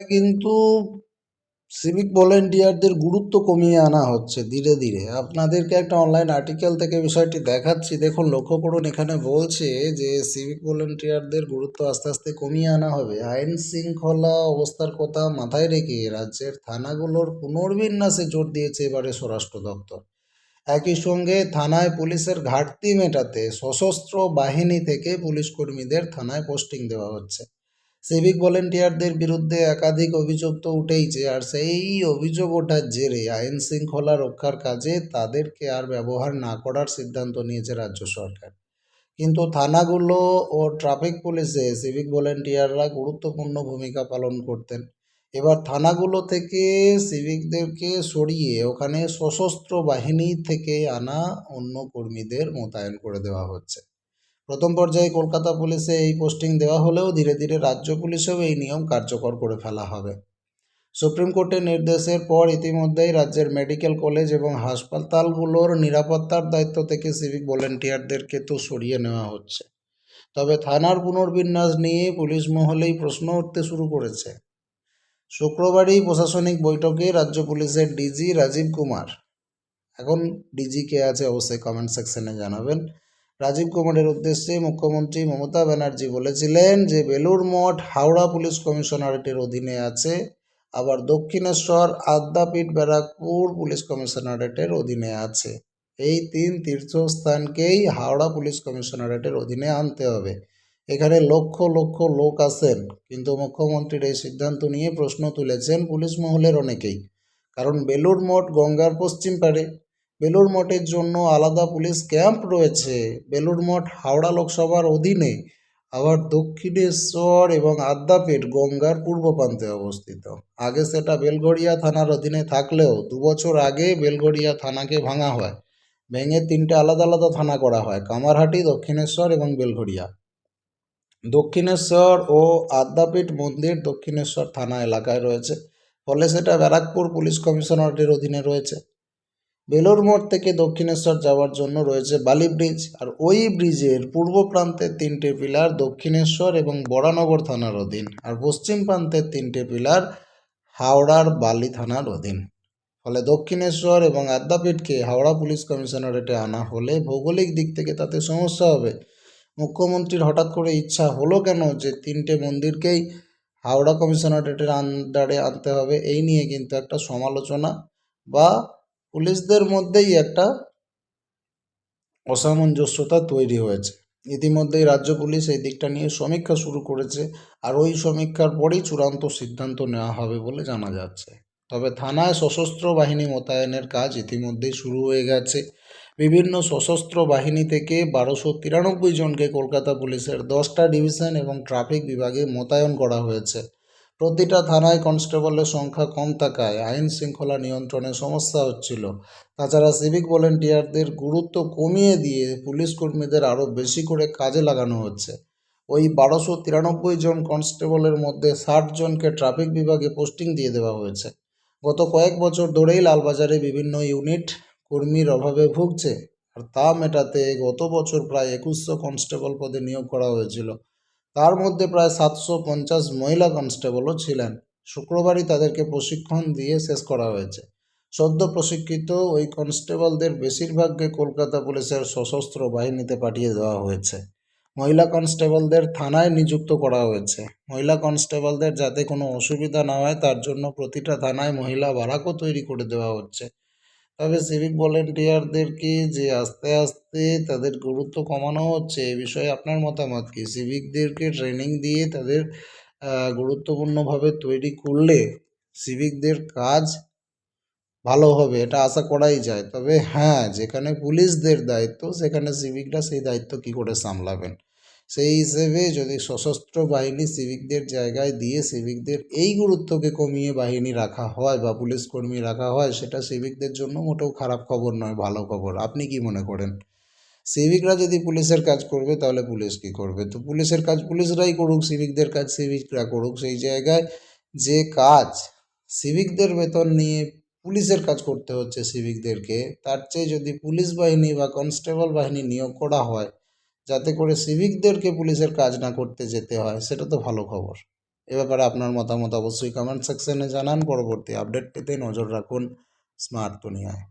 কিন্তু সিভিক ভলেন্টিয়ারদের গুরুত্ব কমিয়ে আনা হচ্ছে ধীরে ধীরে। আপনাদেরকে একটা অনলাইন আর্টিকেল থেকে বিষয়টি দেখাচ্ছি। দেখুন লক্ষ্য করুন এখানে বলছে যে সিভিক ভলেন্টিয়ারদের গুরুত্ব আস্তে আস্তে কমিয়ে আনা হবে। আইন শৃঙ্খলা অবস্থার কথা মাথায় রেখে রাজ্যের থানাগুলোর পুনর্বিন্যাসে জোর দিয়েছে এবারে স্বরাষ্ট্র দপ্তর। একই সঙ্গে থানায় পুলিশের ঘাটতি মেটাতে সশস্ত্র বাহিনী থেকে পুলিশ কর্মীদের থানায় পোস্টিং দেওয়া হচ্ছে। সিভিক ভলেন্টিয়ারদের বিরুদ্ধে একাধিক অভিযোগ তো উঠেইছে, আর সেই অভিযোগ ওঠার জেরে আইন শৃঙ্খলা রক্ষার কাজে তাদেরকে আর ব্যবহার না করার সিদ্ধান্ত নিয়েছে রাজ্য সরকার। কিন্তু থানাগুলো ও ট্রাফিক পুলিশে সিভিক ভলেন্টিয়াররা গুরুত্বপূর্ণ ভূমিকা পালন করতেন। এবার থানাগুলো থেকে সিভিকদেরকে সরিয়ে ওখানে সশস্ত্র বাহিনী থেকে আনা অন্য কর্মীদের মোতায়েন করে দেওয়া হচ্ছে। প্রথম পর্যায়ে কলকাতা পুলিশে এই পোস্টিং দেওয়া হলেও ধীরে ধীরে রাজ্য পুলিশেও এই নিয়ম কার্যকর করে ফেলা হবে। সুপ্রিম কোর্টের নির্দেশের পর ইতিমধ্যেই রাজ্যের মেডিকেল কলেজ এবং হাসপাতালগুলোর নিরাপত্তার দায়িত্ব থেকে সিভিক ভলেন্টিয়ারদেরকে তো সরিয়ে নেওয়া হচ্ছে। তবে থানার পুনর্বিন্যাস নিয়ে পুলিশ মহলেই প্রশ্ন উঠতে শুরু করেছে। শুক্রবারই প্রশাসনিক বৈঠকে রাজ্য পুলিশের ডিজি রাজীব কুমার। এখন ডিজি কে আছে অবশ্যই কমেন্ট সেকশনে জানাবেন। রাজীব কুমারের উদ্দেশ্যে মুখ্যমন্ত্রী মমতা ব্যানার্জি বলেছিলেন যে বেলুর মঠ, হাওড়া পুলিশ কমিশনারেটের অধীনে আছে। আবার দক্ষিণেশ্বর আদ্যাপীঠ ব্যারাকপুর পুলিশ কমিশনারেটের অধীনে আছে। এই তিন তীর্থস্থানকেই হাওড়া পুলিশ কমিশনারেটের অধীনে আনতে হবে। এখানে লক্ষ লক্ষ লোক আসেন কিন্তু মুখ্যমন্ত্রীর এই সিদ্ধান্ত নিয়ে প্রশ্ন তুলেছেন পুলিশ মহলের অনেকেই। কারণ বেলুর মঠ গঙ্গার পশ্চিম পারে বেলুর মঠের জন্য আলাদা পুলিশ ক্যাম্প রয়েছে। বেলুর মঠ হাওড়া লোকসভার অধীনে, আবার দক্ষিণেশ্বর এবং আদ্যাপীঠ গঙ্গার পূর্ব প্রান্তে অবস্থিত। আগে সেটা বেলঘড়িয়া থানার অধীনে থাকলেও দুবছর আগে বেলঘড়িয়া থানাকে ভাঙা হয়। ভেঙে তিনটে আলাদা আলাদা থানা করা হয়, কামারহাটি, দক্ষিণেশ্বর এবং বেলঘড়িয়া দক্ষিণেশ্বর ও আদ্যাপীঠ মন্দির দক্ষিণেশ্বর থানা এলাকায় রয়েছে, ফলে সেটা ব্যারাকপুর পুলিশ কমিশনারেটের অধীনে রয়েছে। বেলোর মোড় থেকে দক্ষিণেশ্বর যাওয়ার জন্য রয়েছে বালি ব্রিজ আর ওই ব্রিজের পূর্ব প্রান্তের তিনটে পিলার দক্ষিণেশ্বর এবং বরানগর থানার অধীন আর পশ্চিম প্রান্তের তিনটে পিলার হাওড়ার বালি থানার অধীন। ফলে দক্ষিণেশ্বর এবং আদ্যাপীঠকে হাওড়া পুলিশ কমিশনারেটে আনা হলে ভৌগোলিক দিক থেকে তাতে সমস্যা হবে। মুখ্যমন্ত্রীর হঠাৎ করে ইচ্ছা হলো কেন যে তিনটে মন্দিরকেই হাওড়া কমিশনারেটের আন্ডারে আনতে হবে, এই নিয়ে কিন্তু একটা সমালোচনা বা পুলিশদের মধ্যেই একটা অসামঞ্জস্যতা তৈরি হয়েছে। ইতিমধ্যেই রাজ্য পুলিশ এই দিকটা নিয়ে সমীক্ষা শুরু করেছে আর ওই সমীক্ষার পরেই চূড়ান্ত সিদ্ধান্ত নেওয়া হবে বলে জানা যাচ্ছে। তবে থানায় সশস্ত্র বাহিনী মোতায়েনের কাজ ইতিমধ্যেই শুরু হয়ে গেছে। বিভিন্ন সশস্ত্র বাহিনী থেকে বারোশো তিরানব্বই জনকে কলকাতা পুলিশের দশটা ডিভিশন এবং ট্রাফিক বিভাগে মোতায়েন করা হয়েছে। প্রতিটা থানায় কনস্টেবলের সংখ্যা কম থাকায় আইন শৃঙ্খলা নিয়ন্ত্রণে সমস্যা হচ্ছিল। তাছাড়া সিভিক ভলেন্টিয়ারদের গুরুত্ব কমিয়ে দিয়ে পুলিশ কর্মীদের আরও বেশি করে কাজে লাগানো হচ্ছে। ওই বারোশো তিরানব্বই জন কনস্টেবলের মধ্যে ষাট জনকে ট্রাফিক বিভাগে পোস্টিং দিয়ে দেওয়া হয়েছে। গত কয়েক বছর ধরেই লালবাজারে বিভিন্ন ইউনিট কর্মীর অভাবে ভুগছে, আর তা মেটাতে গত বছর প্রায় একুশশো কনস্টেবল পদে নিয়োগ করা হয়েছিল। তার মধ্যে প্রায় সাতশো পঞ্চাশ মহিলা কনস্টেবলও ছিলেন। শুক্রবারই তাদেরকে প্রশিক্ষণ দিয়ে শেষ করা হয়েছে। সদ্য প্রশিক্ষিত ওই কনস্টেবলদের বেশিরভাগকে কলকাতা পুলিশের সশস্ত্র বাহিনীতে পাঠিয়ে দেওয়া হয়েছে। মহিলা কনস্টেবলদের থানায় নিযুক্ত করা হয়েছে। মহিলা কনস্টেবলদের যাতে কোনো অসুবিধা না হয়, তার জন্য প্রতিটা থানায় মহিলা বারাকও তৈরি করে দেওয়া হচ্ছে। তবে সিভিক ভলেন্টিয়ারদেরকে যে আস্তে আস্তে তাদের গুরুত্ব কমানো হচ্ছে, এ বিষয়ে আপনার মতামত কী? সিভিকদেরকে ট্রেনিং দিয়ে তাদের গুরুত্বপূর্ণভাবে তৈরি করলে সিভিকদের কাজ ভালো হবে, এটা আশা করাই যায়। তবে হ্যাঁ যেখানে পুলিশদের দায়িত্ব, সেখানে সিভিকরা সেই দায়িত্ব কী করে সামলাবেন? সেই হিসেবে যদি সশস্ত্র বাহিনী সিভিকদের জায়গায় দিয়ে সিভিকদের এই গুরুত্বকে কমিয়ে বাহিনী রাখা হয় বা পুলিশ কর্মী রাখা হয়, সেটা সিভিকদের জন্য মোটেও খারাপ খবর নয়, ভালো খবর। আপনি কি মনে করেন? সিভিকরা যদি পুলিশের কাজ করবে, তাহলে পুলিশ কি করবে? তো পুলিশের কাজ পুলিশরাই করুক সিভিকদের কাজ সিভিকরা করুক। সেই জায়গায় যে কাজ সিভিকদের বেতন নিয়ে পুলিশের কাজ করতে হচ্ছে সিভিকদেরকে তার চেয়ে যদি পুলিশ বাহিনী বা কনস্টেবল বাহিনী নিয়োগ করা হয় যাতে করে সিভিকদেরকে পুলিশের কাজ না করতে যেতে হয়, সেটা তো ভালো খবর। এ ব্যাপারে আপনার মতামত অবশ্যই কমেন্ট সেকশনে জানান। পরবর্তী আপডেট পেতে নজর রাখুন স্মার্ট দুনিয়ায়